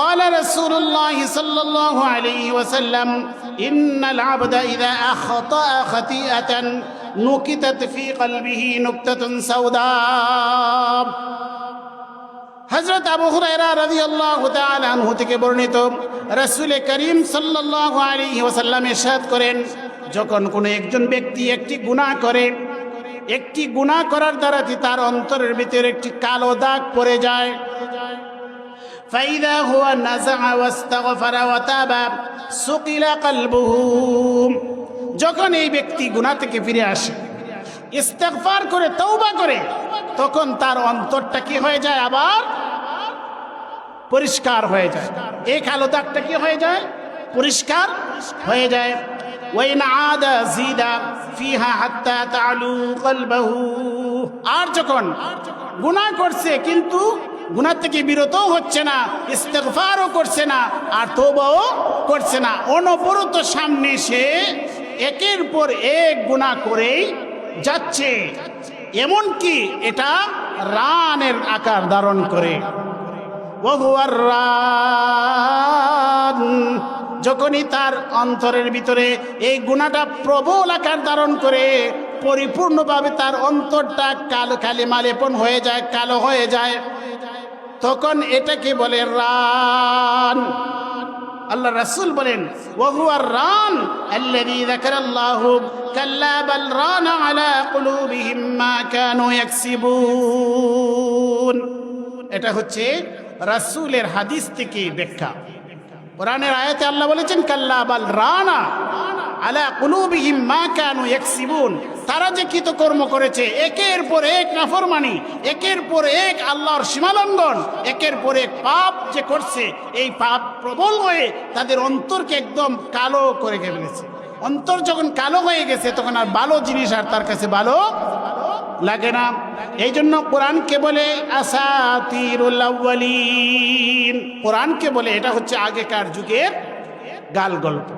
قال رسول الله صلى الله عليه وسلم إن العبد إذا أخطأ خطيئة نكتت في قلبه نكتة سوداء হজরত আবু হুরায়রা রাদিয়াল্লাহু তাআলা আনহু থেকে বর্ণিত রাসূল করিম সাল্লাল্লাহু আলাইহি ওয়াসাল্লাম ইরশাদ করেন যখন কোনো একজন ব্যক্তি একটি গুনাহ করে একটি গুনাহ করার দ্বারা তার অন্তরের ভিতরে একটি কালো দাগ পড়ে যায় فإذا هو نزع واستغفر وتاب سقل قلبه যখন এই ব্যক্তি গুনাহ থেকে ফিরে আসে ইস্তেগফার করে তওবা করে তখন তার অন্তরটা কি হয়ে যায় আবার পরিষ্কার হয়ে যায় এই কালো দাগটা কি হয়ে যায় পরিষ্কার হয়ে যায় ওয়াইন আদা জিদা ফিহা হাত্তা তালু কলবাহু আর যখন গুনাহ করছে কিন্তু গুনাহ থেকে বিরতও হচ্ছে না, ইস্তেগফারও করছে না, আর তওবাও করছে না। অনবরত সামনে সে একের পর এক গুনাহ করেই যাচ্ছে। এমনকি এটা রানের আকার ধারণ করে। যখনই তার অন্তরের ভিতরে এই গুণাটা প্রবল আকার ধারণ করে পরিপূর্ণভাবে তার অন্তরটা কালো কালি মালেপন হয়ে যায়, কালো হয়ে যায়। তখন এটাকে বলে রান। আল্লাহ রাসূল বলেন ওহুয়ার রান আল্লাযী যাকারাল্লাহু কাল্লা বাল রানা আলা কুলুবিহিম মা কানু ইয়াকসিবুন। এটা হচ্ছে রাসূলের হাদিস থেকে ব্যাখ্যা। কোরআনের আয়াতে আল্লাহ বলেছেন, কাল্লা বাল রানা আলা কুলুবিহিম মা কানু ইয়াকসিবুন। তারা যে কৃতকর্ম করেছে, একের পর এক নাফরমানি, একের পর এক আল্লাহর সীমালঙ্ঘন, একের পর এক পাপ যে করছে, এই পাপ প্রবল হয়ে তাদের অন্তরকে একদম কালো করে ফেলেছে। অন্তর যখন কালো হয়ে গেছে, তখন আর ভালো জিনিস আর তার কাছে ভালো লাগে না। এই জন্য কোরআনকে বলে আসাতিরুল আউয়ালিন। কোরআনকে বলে এটা হচ্ছে আগেকার যুগের গাল গল্প